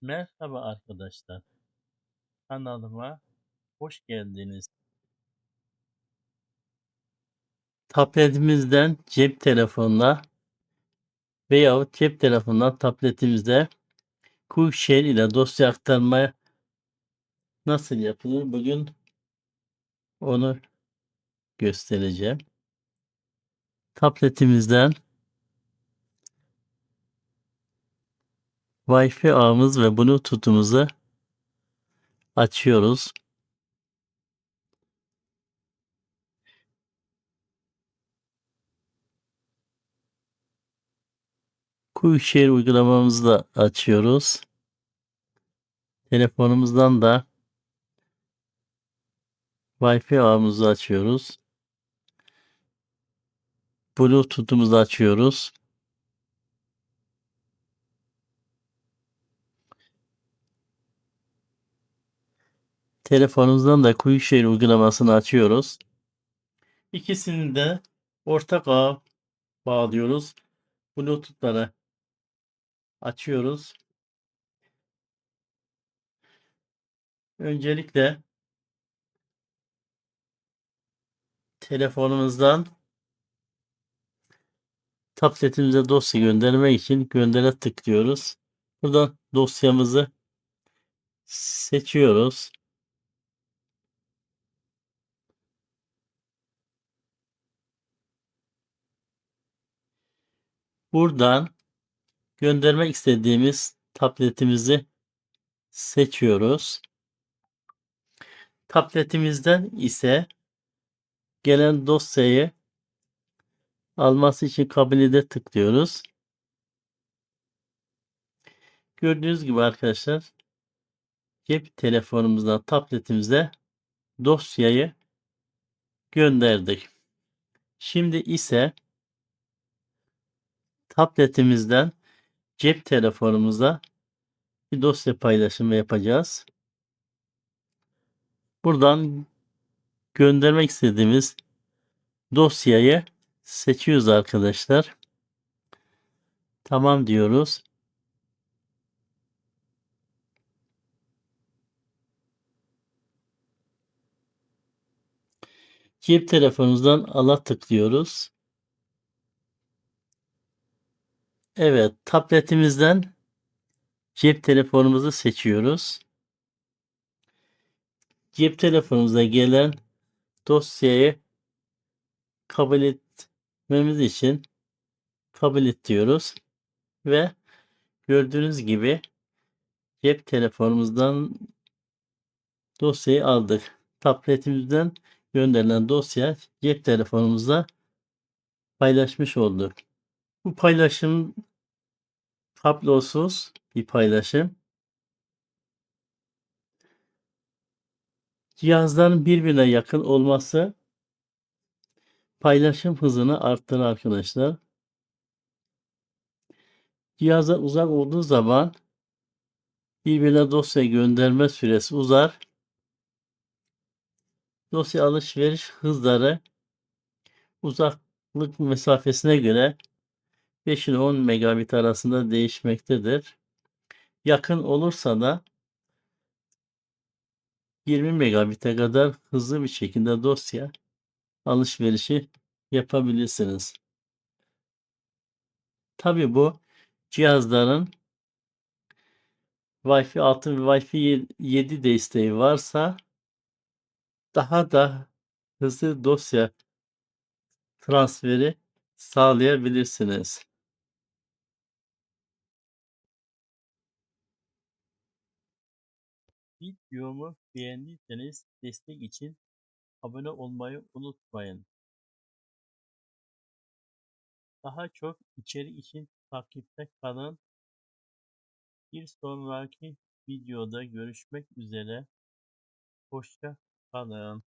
Merhaba arkadaşlar. Kanalıma hoş geldiniz. Tabletimizden cep telefonuna veyahut cep telefonundan tabletimize Quickshare ile dosya aktarma nasıl yapılır? Bugün onu göstereceğim. Tabletimizden Wi-Fi ağımız ve Bluetooth'umuzu açıyoruz. Quickshare uygulamamızı da açıyoruz. Telefonumuzdan da Wi-Fi ağımızı açıyoruz. Bluetooth'umuzu açıyoruz. Telefonumuzdan da Quickshare uygulamasını açıyoruz. İkisini de ortak ağ bağlıyoruz. Bluetooth'ları açıyoruz. Öncelikle telefonumuzdan tabletimize dosya göndermek için göndere tıklıyoruz. Buradan dosyamızı seçiyoruz. Buradan göndermek istediğimiz tabletimizi seçiyoruz. Tabletimizden ise gelen dosyayı alması için kabinede tıklıyoruz. Gördüğünüz gibi arkadaşlar cep telefonumuzdan tabletimize dosyayı gönderdik. Şimdi ise tabletimizden cep telefonumuza bir dosya paylaşımı yapacağız. Buradan göndermek istediğimiz dosyayı seçiyoruz arkadaşlar. Tamam diyoruz. Cep telefonumuzdan ala tıklıyoruz. Evet, tabletimizden cep telefonumuzu seçiyoruz. Cep telefonumuza gelen dosyayı kabul etmemiz için kabul et diyoruz ve gördüğünüz gibi cep telefonumuzdan dosyayı aldık. Tabletimizden gönderilen dosya cep telefonumuzda paylaşmış olduk. Bu paylaşım tablosuz bir paylaşım. Cihazların birbirine yakın olması paylaşım hızını arttırır arkadaşlar. Cihazlar uzak olduğu zaman birbirine dosya gönderme süresi uzar. Dosya alışveriş hızları uzaklık mesafesine göre 5 ile 10 megabit arasında değişmektedir. Yakın olursa da 20 megabit'e kadar hızlı bir şekilde dosya alışverişi yapabilirsiniz. Tabi bu cihazların Wi-Fi 6 ve Wi-Fi 7 desteği varsa daha da hızlı dosya transferi sağlayabilirsiniz. Videomu beğendiyseniz destek için abone olmayı unutmayın. Daha çok içerik için takipte kalın. Bir sonraki videoda görüşmek üzere. Hoşça kalın.